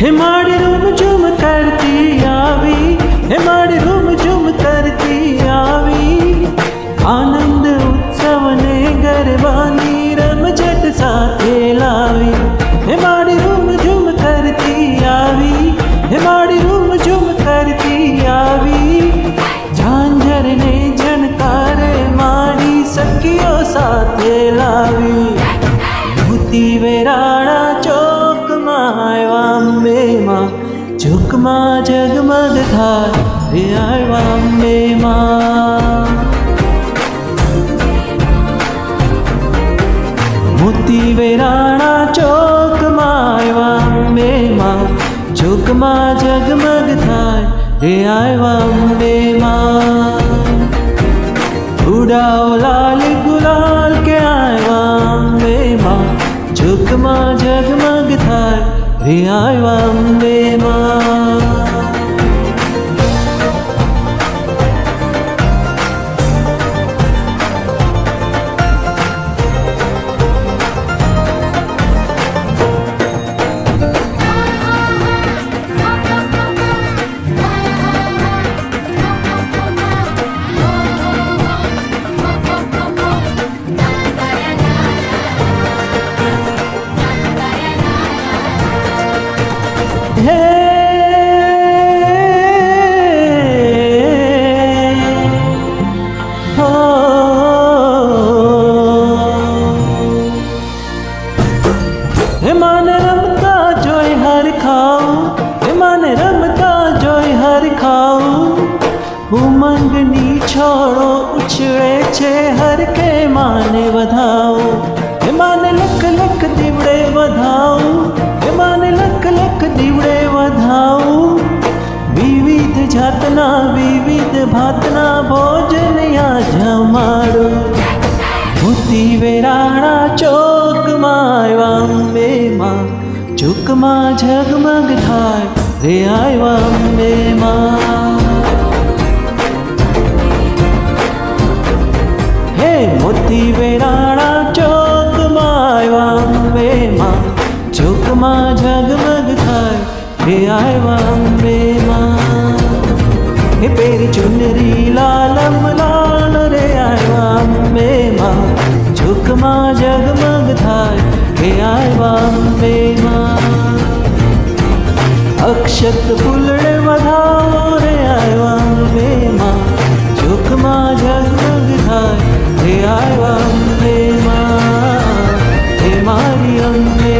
हिमाड़ी room झूम करती સાથે લાવી. ભૂતિ વેરાણા ચોકમાં આવ્યા અંબેમાં ઝુકમાં જગમગ થાય રે આવ્યા અંબેમાં મોતી વેરાણા ચોકમાં આવ્યા અંબેમાં ઝુકમાં જગમગ થાય રે આવ્યા અંબેમાં ઉડાઓ લાલ ગુલાલ நபியாய் வந்தேனா मान रमता जोई हर खाओ मान रमता जोई हर खाओ। उमंगनी छोड़ो उछड़े छे हर के माने वधाओ। मान लख लक दीवड़े वधाओ मान लख लक दीवड़े वधाओ। विविध जातना, विविध भातना, भोजन या जमा મોતી વેરાણા ચોકમાં અંબે માં ચૂકમાં ઝગમગ થાય રે આવ્યા અંબેમાં. હે મોતી વેરાણા ચોકમાં અંબે માં ચૂકમાં ઝગમગ થાય રે આવ્યા અંબેમાં. હે પેરી ચુનરી શત ફૂલડે વધારે આવ્યા મે માં જોખમાં ઝગમગ થાય હે આવ્યા મે માં હે મારી અંબે